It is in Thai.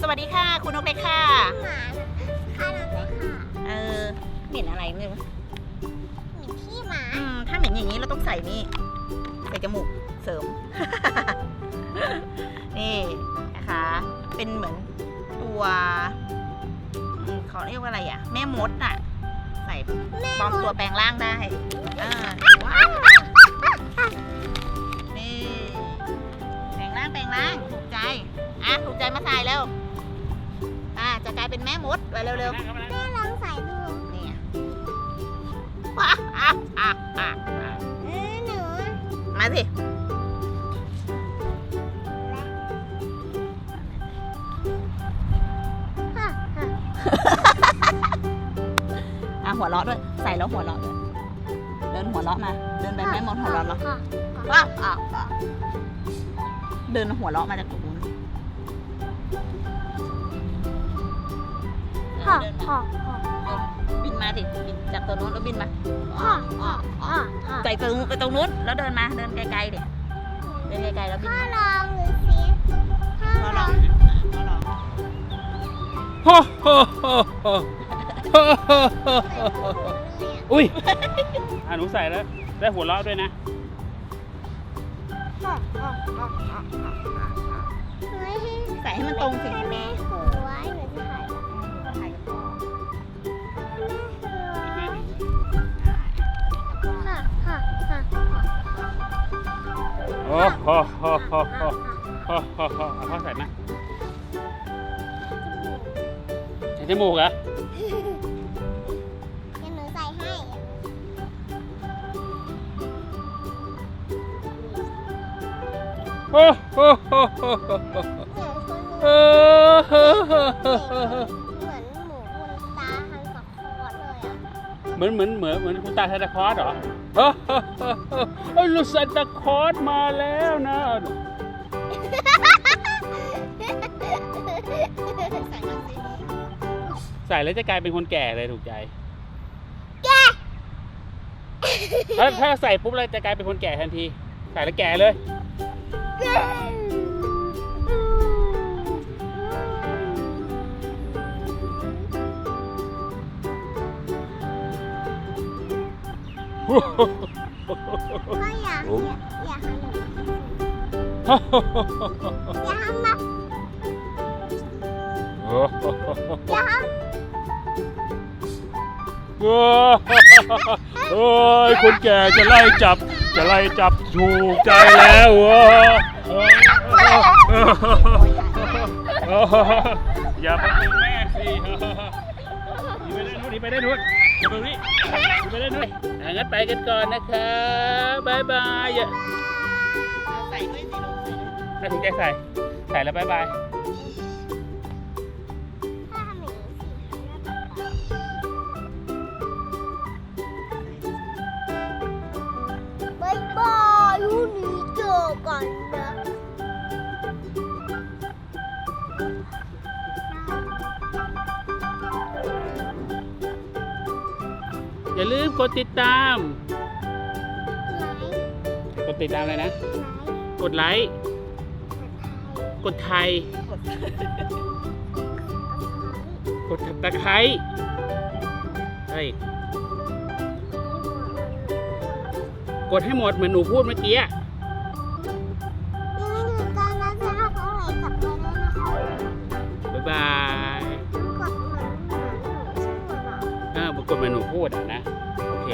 สวัสดีค่ะ คุณนกเล็กค่ะหมาข้าน้องเลยค่ะเออเหม็นอะไรไม่รู้เหมือนขี้หมาอืมถ้าเหม็นอย่างนี้เราต้องใส่นี่ใส่จมูกเสริม นี่นะคะ เป็นเหมือนตัวอืมเขาเรียกว่าอะไรอะ แม่มดอะ ใส่ปลอมตัวแปลงร่างได้อ่า จะกลายเป็นแม่มดไปเร็วแม่ลองใส่ดูๆนี่ว้าอะอะอะอะเออหนูมาสิฮ่าฮ่าอะหัวเราะด้วย ใส่แล้วหัวเราะด้วยเดินหัวเราะมา เดินไปแม่มดหัวเราะเหรอฮ่าว้าวอ้าวอ้าวเดินหัวเราะมาจากตรงนู้น ฮ่าเดินมาฮ่าฮ่าบินมาสิบินจากตัวนู้นแล้วบินมาฮ่าฮ่าฮ่าฮ่าใจตรงไปตรงนู้นแล้วเดินมาเดินไกลๆเดี๋ยเดินไกลๆแล้วบินพ่อมาลองดูสิพ่อพอลลอองงพอลองฮ่าฮ่าฮ่าฮ่าฮ่าฮ่าฮ่าอุ้ยอะหนูใส่แล้ว ได้หัวเราะด้วยนะฮ่าฮ่าฮ่าฮ่าฮ่าฮ่าเฮ้ยใส่ให้มันตรงสิให้แม่ โอ้โหโอ้โหโอ้โหโอ้โหโอ้โหเอาพ่อใส่มาใส่จมูกเหรอเดี๋ยวหนูใส่ให้โอ้โหโอ้โหโอ้โหเหมือนคนเออเฮ้อเฮ้อเฮ้อเห เหมือนเหมือนเหมือนเหมือนคุณตาซานตาคลอสเหรอเฮ้อเฮ้อเฮ้อเฮ้อเอ้ยลูกซานตาคลอสมาแล้วนะใส่มาสิใส่แล้วจะกลายเป็นคนแก่เลยถูกใจถ้าถ้าใส่ปุ๊บเราจะกลายเป็นคนแก่ทันที ใส่แล้วแก่เลย พ่อยาอย่าอยาทำแบบนี้อย่าทำแบบอยาทโอ้ยคนแก่จะไล่จับ จะไล่จับถูกใจแล้วเว้ยอย่าไปดึงแม่สิ นีไปได้นู้นหนีไปได้นู้อย่าไปนี่ไปได้นู้นอะงั้นไปกันก่อนนะครับบายบายอย่าใส่ด้วยสิลูกใส่ด้วยถ้าถูกใจใส่ ใส่แล้วบายบายำพ่อทำอย่างนี้สิบายบายพรุ่งนี้เจอกันนะ อย่าลืมกดติดตามไหนกดติดตามเลยนะไหนกดไลค์ กดไทย กดตะไคร้เฮ้ยกดให้หมดเหมือนหนูพูดเมื่อกี้ กดเหมายหนูพูดนะ โอเค